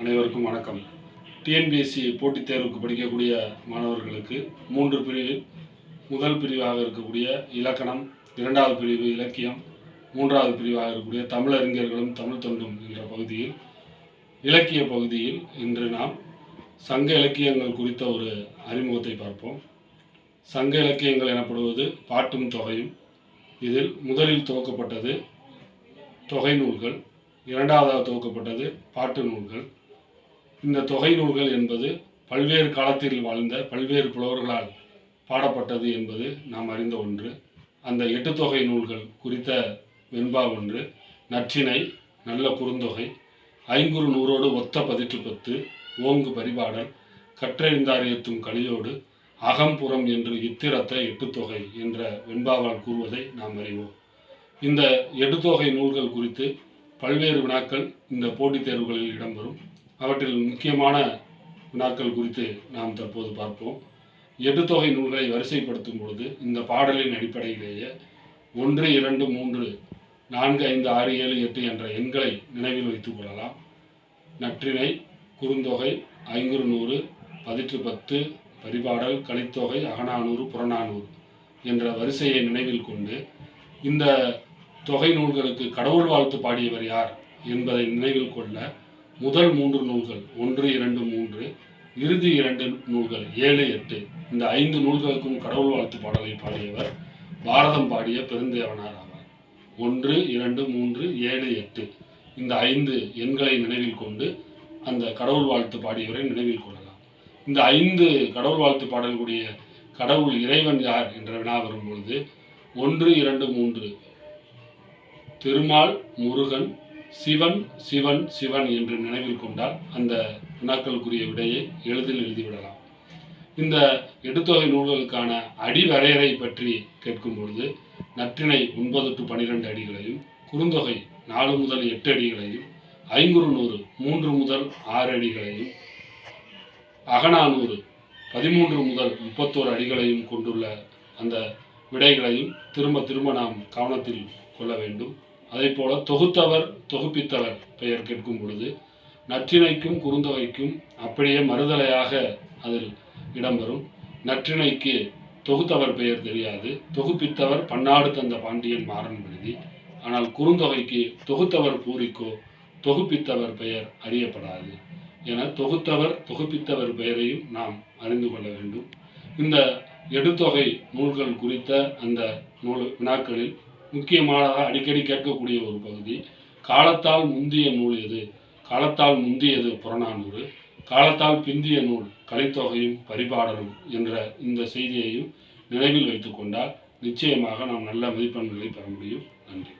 அனைவருக்கும் வணக்கம். டிஎன்பிஎஸ்சி போட்டித் தேர்வுக்கு படிக்கக்கூடிய மாணவர்களுக்கு மூன்று பிரிவில் முதல் பிரிவாக இருக்கக்கூடிய இலக்கணம் இரண்டாவது பிரிவு இலக்கியம் மூன்றாவது பிரிவாக இருக்கக்கூடிய தமிழறிஞர்களும் தமிழ் தொண்டும் என்ற பகுதியில் இலக்கிய பகுதியில் இன்று நாம் சங்க இலக்கியங்கள் குறித்த ஒரு அறிமுகத்தை பார்ப்போம். சங்க இலக்கியங்கள் எனப்படுவது பாட்டும் தொகையும். இதில் முதலில் துவக்கப்பட்டது தொகை நூல்கள் இரண்டாவதாக துவக்கப்பட்டது பாட்டு நூல்கள். இந்த தொகை நூல்கள் என்பது பல்வேறு காலத்தில் வாழ்ந்த பல்வேறு புலவர்களால் பாடப்பட்டது என்பது நாம் அறிந்த ஒன்று. அந்த எட்டு தொகை நூல்கள் குறித்த வெண்பா ஒன்று நற்றினை நல்ல குறுந்தொகை ஐங்குறு நூறோடு ஒத்த பதிற்று பத்து ஓங்கு பரிபாடல் கற்றறிந்தார் ஏத்தும் கலியோடு அகம்புறம் என்று இத்திரத்த எட்டுத்தொகை என்ற வெண்பாவால் கூறுவதை நாம் அறிவோம். இந்த எட்டுத்தொகை நூல்கள் குறித்து பல்வேறு வினாக்கள் இந்த போட்டித் தேர்வுகளில் இடம்பெறும். அவற்றில் முக்கியமான வினாக்கள் குறித்து நாம் தற்போது பார்ப்போம். எட்டுத்தொகை நூல்களை வரிசைப்படுத்தும் பொழுது இந்த பாடலின் அடிப்படையிலேயே ஒன்று இரண்டு மூன்று நான்கு ஐந்து ஆறு ஏழு எட்டு என்ற எண்களை நினைவில் வைத்துக் கொள்ளலாம். நற்றிணை குறுந்தொகை ஐங்குறு நூறு பதிற்று பத்து பரிபாடல் கலித்தொகை அகநானூறு புறநானூறு என்ற வரிசையை நினைவில் கொண்டு இந்த தொகை நூல்களுக்கு கடவுள் வாழ்த்து பாடியவர் யார் என்பதை நினைவில் கொள்ள முதல் மூன்று நூல்கள் ஒன்று இரண்டு மூன்று இறுதி இரண்டு நூல்கள் ஏழு எட்டு. இந்த ஐந்து நூல்களுக்கும் கடவுள் வாழ்த்து பாடலை பாடியவர் பாரதம் பாடிய பெருந்தேவனார் ஆவார். ஒன்று இரண்டு மூன்று ஏழு எட்டு. இந்த ஐந்து எண்களை நினைவில் கொண்டு அந்த கடவுள் வாழ்த்து பாடியவரை நினைவில் கொள்ளலாம். இந்த ஐந்து கடவுள் வாழ்த்து பாடல்களுடைய கடவுள் இறைவன் யார் என்ற வினா வரும் பொழுது ஒன்று இரண்டு மூன்று. திருமால் முருகன் சிவன் சிவன் சிவன் என்று நினைவில் கொண்டால் அந்த வினாக்களுக்குரிய விடையை எளிதில் எழுதிவிடலாம். இந்த எடுத்தொகை நூல்களுக்கான அடிவரையறை பற்றி கேட்கும் பொழுது நற்றினை ஒன்பது டு பனிரெண்டு அடிகளையும் குறுந்தொகை நாலு முதல் எட்டு அடிகளையும் ஐங்குறு நூறு மூன்று முதல் ஆறு அடிகளையும் அகநானூறு பதிமூன்று முதல் முப்பத்தோரு அடிகளையும் கொண்டுள்ள அந்த விடைகளையும் திரும்ப திரும்ப நாம் கவனத்தில் கொள்ள வேண்டும். அதே போல தொகுத்தவர் தொகுப்பித்தவர் பெயர் கேட்கும் பொழுது நற்றிணைக்கும் குறுந்தொகைக்கும் அப்படியே மறுதலையாக அதில் இடம்பெறும் நற்றிணைக்கு தொகுத்தவர் பெயர் தெரியாது. தொகுப்பித்தவர் பன்னாடு தந்த பாண்டியன் மாறன் விடுதி ஆனால் குறுந்தொகைக்கு தொகுத்தவர் பூரிக்கோ தொகுப்பித்தவர் பெயர் அறியப்படாது. என தொகுத்தவர் தொகுப்பித்தவர் பெயரையும் நாம் அறிந்து கொள்ள வேண்டும். இந்த எடுத்தொகை நூல்கள் குறித்த அந்த நூல் வினாக்களில் முக்கியமானதாக அடிக்கடி கேட்கக்கூடிய ஒரு பகுதி காலத்தால் முந்திய நூல் எது? காலத்தால் முந்தியது புறநானூறு? காலத்தால் பிந்திய நூல் கலைத்தொகையும் பரிபாடலும் என்ற இந்த செய்தியையும் நினைவில் வைத்துக்கொண்டால் நிச்சயமாக நாம் நல்ல மதிப்பெண்களை பெற முடியும். நன்றி.